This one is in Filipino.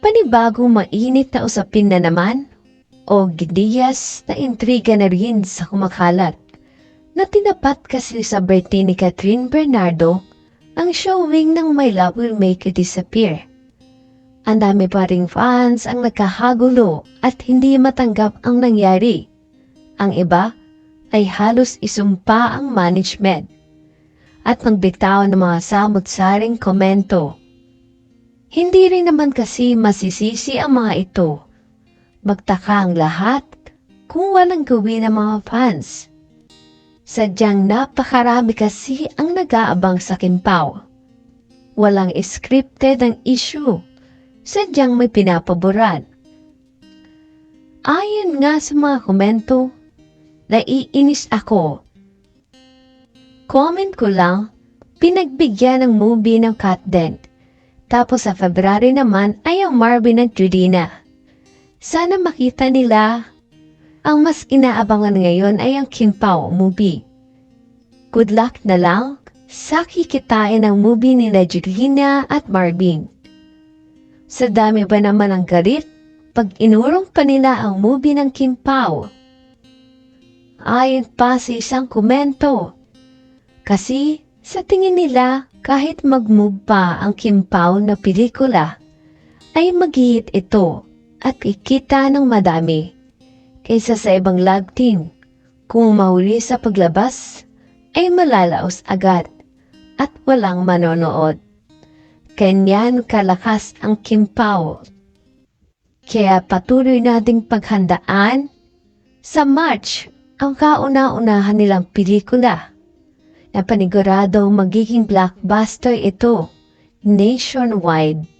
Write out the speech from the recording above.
Panibagong mainit na usapin na naman o gidiyas na intriga na rin sa kumakalat na tinapat kasi sa birthday ni Catherine Bernardo ang showing ng My Love Will Make You Disappear. Ang dami pa ring fans ang nagkahagulo at hindi matanggap ang nangyari. Ang iba ay halos isumpa ang management at magbitaw ng mga samot-saring komento. Hindi rin naman kasi masisisi ang mga ito. Magtaka ang lahat kung walang gawin ng mga fans. Sadyang napakarami kasi ang nag-aabang sa Kimpaw. Walang scripted ang issue. Sadyang may pinapaboran. Ayon nga sa mga komento, naiinis ako. Comment ko lang, pinagbigyan ng movie ng Cat Dent. Tapos sa February naman ay ang Marvin at Judina. Sana makita nila. Ang mas inaabangan ngayon ay ang Kimpaw movie. Good luck na lang sa kikitain ng movie nila Judina at Marvin. Sa dami ba naman ang galit pag inurong pa nila ang movie ng Kimpaw? Ayon pa sa isang komento, kasi sa tingin nila kahit mag-move pa ang Kimpaw na pelikula, ay mag-hit ito at ikita ng madami kaysa sa ibang love team. Kung mahuli sa paglabas, ay malalaos agad at walang manonood. Kanyan kalakas ang Kimpaw. Kaya patuloy nating paghandaan sa March ang kauna-unahan nilang pelikula na paniguradong magiging blockbuster ito nationwide.